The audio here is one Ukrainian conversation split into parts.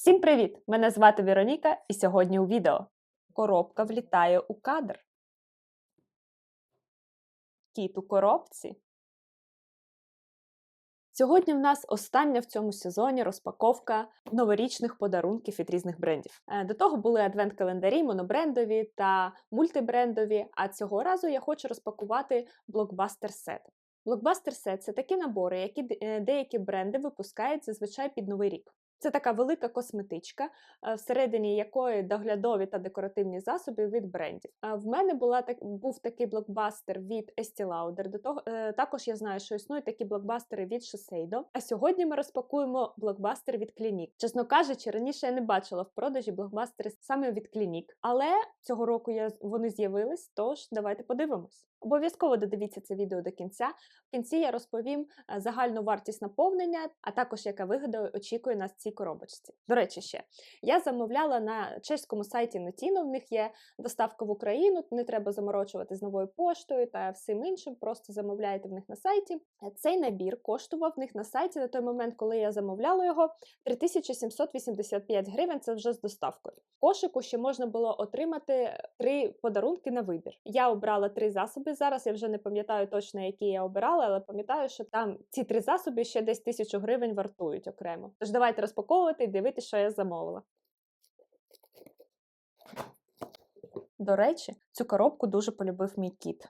Всім привіт! Мене звати Вероніка, і сьогодні у відео коробка влітає у кадр. Кіт у коробці. Сьогодні в нас остання в цьому сезоні розпаковка новорічних подарунків від різних брендів. Е, До того були адвент-календарі, монобрендові та мультибрендові. А цього разу я хочу розпакувати блокбастер сет. Блокбастер сет це такі набори, які е, деякі бренди випускають зазвичай під новий рік. Це така велика косметичка, е, всередині якої доглядові та декоративні засоби від брендів. В мене була так був такий блокбастер від Estee Lauder. До того е, також я знаю, що існують такі блокбастери від Shiseido. А сьогодні ми розпакуємо блокбастер від Clinique. Чесно кажучи, раніше я не бачила в продажі блокбастери саме від Clinique, але цього року я вони з'явились. Тож давайте подивимось. Обов'язково додивіться це відео до кінця. В кінці я розповім е, загальну вартість наповнення, а також яка вигода очікує нас в цій коробочці. До речі, ще я замовляла на чеському сайті Notino, В них є доставка в Україну. Не треба заморочувати з новою поштою та всім іншим. Просто замовляєте в них на сайті. Е, Цей набір коштував в них на сайті на той момент, коли я замовляла його 3785 гривень. Це вже з доставкою. В кошику ще можна було отримати три подарунки на вибір. Я обрала три засоби. Зараз я вже не пам'ятаю точно, які я обирала, але пам'ятаю, що там ці три засоби ще десь тисячу гривень вартують окремо. Тож давайте розпаковувати і дивитися, що я замовила. До речі, цю коробку дуже полюбив мій кіт.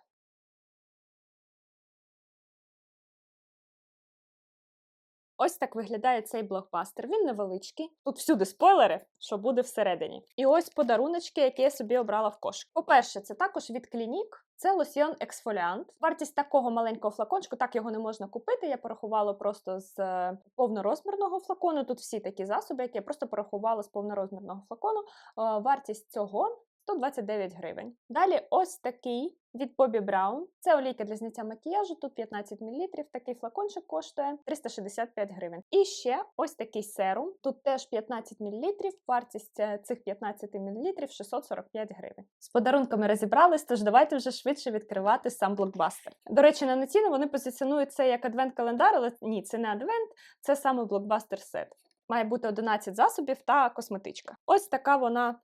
Ось так виглядає цей блокбастер. Він невеличкий. Тут всюди спойлери, що буде всередині. І ось подаруночки, які я собі обрала в кошик. По-перше, це також від Clinique. Це лосьйон ексфоліант. Вартість такого маленького флакончику, так його не можна купити. Я порахувала просто з е, повнорозмірного флакону. Тут всі такі засоби, які я просто порахувала з повнорозмірного флакону. Е, Вартість цього 129 гривень. Далі ось такий від Bobbi Brown. Це олійка для зняття макіяжу. Тут 15 мл. Такий флакончик коштує 365 гривень. І ще ось такий серум. Тут теж 15 мл. Вартість е, цих 15 мл 645 гривень. З подарунками розібрались, тож давайте вже швидше відкривати сам блокбастер. До речі, на Notino вони позиціонують це як адвент-календар, але ні, це не адвент, це саме блокбастер сет. Має бути 11 засобів та косметичка. Ось така вона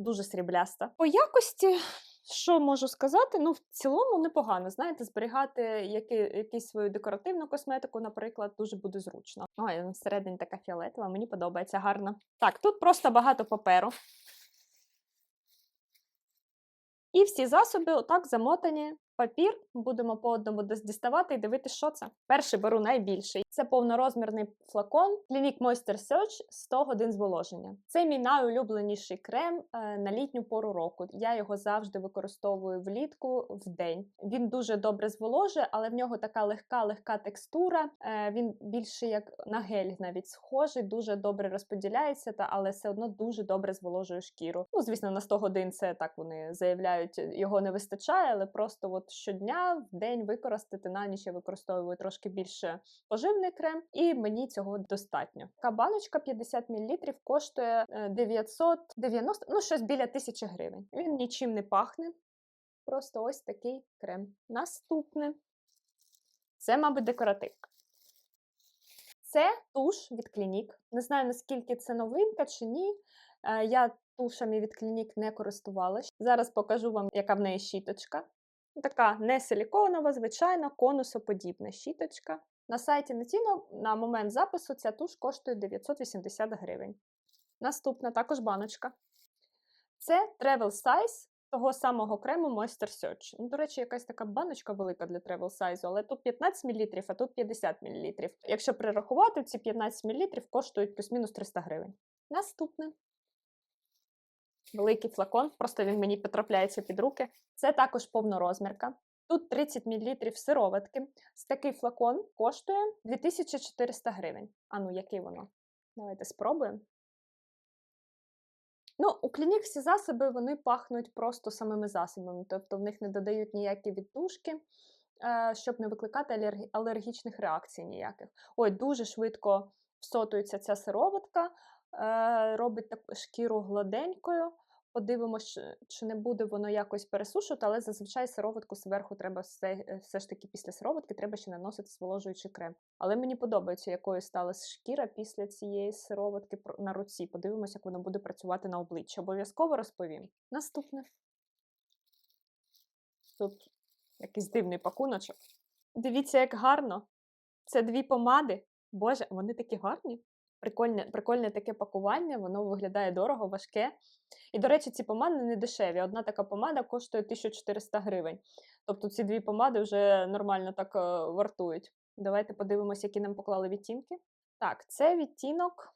дуже срібляста. По якості, що можу сказати, ну в цілому непогано. Знаєте, зберігати які, якусь свою декоративну косметику, наприклад, дуже буде зручно. Ой, всередині така фіолетова, мені подобається гарно. Так, тут просто багато паперу. І всі засоби отак замотані. Папір будемо по одному діставати і дивитися, що це. Перший беру найбільший. Це повнорозмірний флакон Clinique Moisture Search 100 годин зволоження. Це мій найулюбленіший крем е, на літню пору року. Я його завжди використовую влітку в день. Він дуже добре зволожує, але в нього така легка, легка текстура. Е, він більше як на гель навіть схожий, дуже добре розподіляється, та але все одно дуже добре зволожує шкіру. Ну, звісно, на 100 годин це так вони заявляють, його не вистачає, але просто от щодня в день використати на ніч я використовую трошки більше поживний крем, і мені цього достатньо. Така баночка 50 мл коштує е, 990, ну щось біля 1000 гривень. Він нічим не пахне. Просто ось такий крем. Наступне. Це, мабуть, декоративка. Це туш від Clinique. Не знаю, наскільки це новинка чи ні. Е, Я тушами від Clinique не користувалась. Зараз покажу вам, яка в неї щіточка. Така не силіконова, звичайна, конусоподібна щіточка. На сайті Notino на момент запису ця туш коштує 980 гривень. Наступна також баночка. Це Travel Size того самого крему Moisture Search. Ну, до речі, якась така баночка велика для Travel Size, але тут 15 мл, а тут 50 мл. Якщо перерахувати, ці 15 мл коштують плюс-мінус 300 гривень. Наступне. Великий флакон, просто він мені потрапляється під руки. Це також повнорозмірка. Тут 30 мл сироватки. Такий флакон коштує 2400 гривень. А ну, який воно? Давайте спробуємо. Ну, у клінік всі засоби вони пахнуть просто самими засобами, тобто в них не додають ніякі відтушки, е, щоб не викликати алергічних реакцій ніяких. Ой, дуже швидко всотується ця сироватка, е, робить так шкіру гладенькою. Подивимося, чи не буде воно якось пересушувати, але зазвичай сироватку зверху треба все, е, все ж таки після сироватки треба ще наносити зволожуючий крем. Але мені подобається, якою стала шкіра після цієї сироватки на руці. Подивимося, як воно буде працювати на обличчі. Обов'язково розповім. Наступне. Тут якийсь дивний пакуночок. Дивіться, як гарно. Це дві помади. Боже, вони такі гарні. Прикольне, прикольне таке пакування, воно виглядає дорого, важке. І, до речі, ці помади не дешеві. Одна така помада коштує 1400 гривень. Тобто ці дві помади вже нормально так е, вартують. Давайте подивимося, які нам поклали відтінки. Так, це відтінок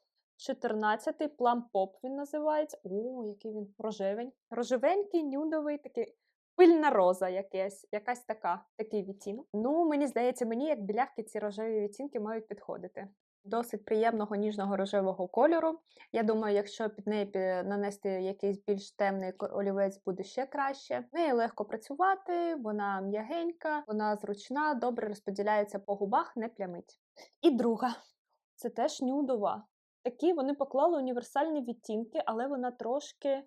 14-й Plum Pop він називається. О, який він рожевень. Рожевенький, нюдовий, такий пильна роза якась, якась така, такий відтінок. Ну, мені здається, мені як білявки ці рожеві відтінки мають підходити. Досить приємного ніжного рожевого кольору. Я думаю, якщо під неї нанести якийсь більш темний олівець, буде ще краще. В неї легко працювати, вона м'ягенька, вона зручна, добре розподіляється по губах, не плямить. І друга це теж нюдова. Такі вони поклали універсальні відтінки, але вона трошки,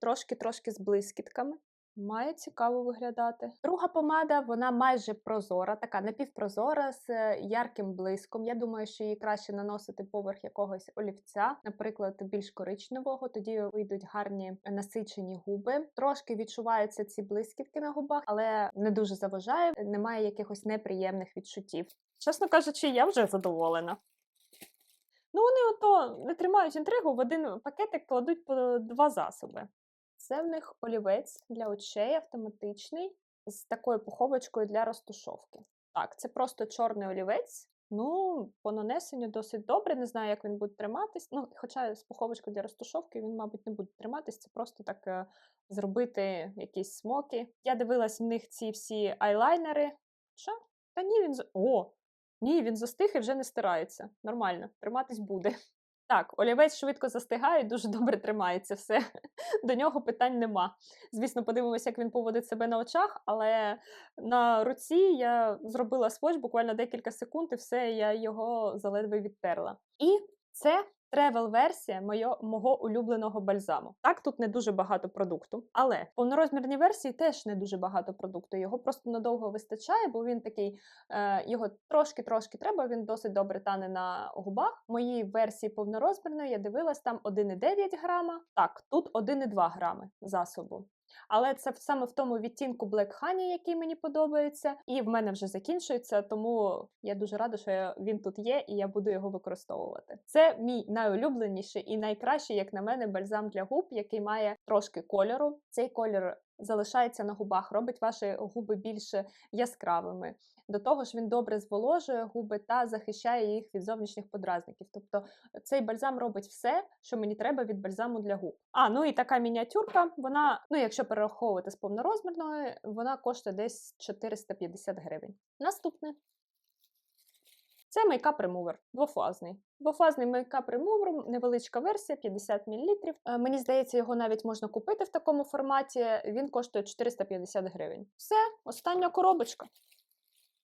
трошки, трошки з блискітками. Має цікаво виглядати. Друга помада, вона майже прозора, така напівпрозора з е, ярким блиском. Я думаю, що її краще наносити поверх якогось олівця, наприклад, більш коричневого. Тоді вийдуть гарні насичені губи. Трошки відчуваються ці блискітки на губах, але не дуже заважає. Немає якихось неприємних відчуттів. Чесно кажучи, я вже задоволена. Ну, вони ото не тримають інтригу, в один пакетик кладуть по два засоби. Це в них олівець для очей автоматичний з такою пуховочкою для розтушовки. Так, це просто чорний олівець. Ну, по нанесенню досить добре. Не знаю, як він буде триматись. Ну, хоча з пуховочкою для розтушовки він, мабуть, не буде триматись. Це просто так е, зробити якісь смоки. Я дивилась в них ці всі айлайнери. Що? Та ні, він. О! Ні, він застиг і вже не стирається. Нормально, триматись буде. Так, олівець швидко застигає, дуже добре тримається все. До нього питань нема. Звісно, подивимося, як він поводить себе на очах, але на руці я зробила сводч буквально декілька секунд, і все, я його заледве відтерла. І це тревел-версія мого улюбленого бальзаму. Так, тут не дуже багато продукту, але в повнорозмірній версії теж не дуже багато продукту. Його просто надовго вистачає, бо він такий, е, його трошки-трошки треба, він досить добре тане на губах. Моїй версії повнорозмірної я дивилась там 1,9 грама. Так, тут 1,2 грами засобу. Але це саме в тому відтінку Black Honey, який мені подобається, і в мене вже закінчується, тому я дуже рада, що він тут є, і я буду його використовувати. Це мій найулюбленіший і найкращий, як на мене, бальзам для губ, який має трошки кольору. Цей колір залишається на губах, робить ваші губи більш яскравими. До того ж, він добре зволожує губи та захищає їх від зовнішніх подразників. Тобто цей бальзам робить все, що мені треба від бальзаму для губ. А, ну і така мініатюрка, вона, ну якщо перераховувати з повнорозмірної, вона коштує десь 450 гривень. Наступне. Це мейкап ремувер, двофазний. Двофазний мейкап ремувер, невеличка версія, 50 мл. Е, Мені здається, його навіть можна купити в такому форматі. Він коштує 450 гривень. Все, остання коробочка.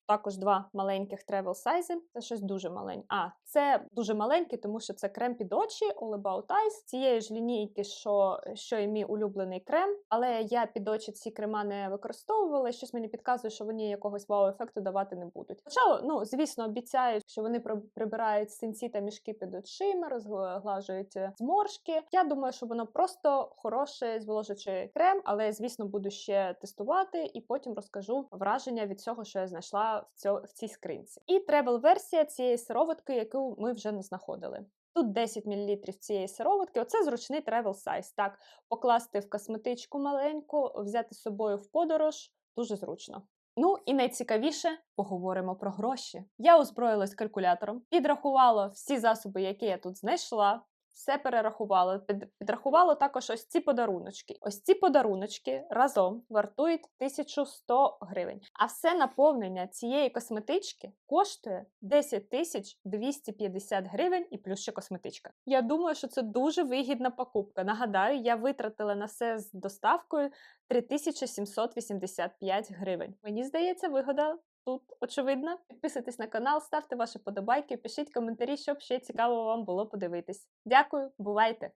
Також два маленьких тревел сайзи. Це щось дуже маленьке. А, це дуже маленький, тому що це крем під очі All About Eyes. Цієї ж лінійки, що, що і мій улюблений крем. Але я під очі ці крема не використовувала. Щось мені підказує, що вони якогось вау-ефекту давати не будуть. Хоча, ну, звісно, обіцяють, що вони при- прибирають синці та мішки під очима, розглажують е, зморшки. Я думаю, що воно просто хороший зволожуючий крем, але звісно буду ще тестувати і потім розкажу враження від цього, що я знайшла в, цьо, в цій скринці. І тревел-версія цієї сироватки, яку ми вже не знаходили. Тут 10 мл цієї сироватки. Оце зручний тревел сайз. Так, покласти в косметичку маленьку, взяти з собою в подорож дуже зручно. Ну і найцікавіше поговоримо про гроші. Я озброїлась калькулятором, підрахувала всі засоби, які я тут знайшла. Все перерахувала, під, підрахувала також ось ці подаруночки. Ось ці подаруночки разом вартують 1100 гривень. А все наповнення цієї косметички коштує 10 тисяч 250 гривень і плюс ще косметичка. Я думаю, що це дуже вигідна покупка. Нагадаю, я витратила на все з доставкою 3785 гривень. Мені здається, вигода тут очевидно. Підписуйтесь на канал, ставте ваші подобайки, пишіть коментарі, щоб ще цікаво вам було подивитись. Дякую, бувайте!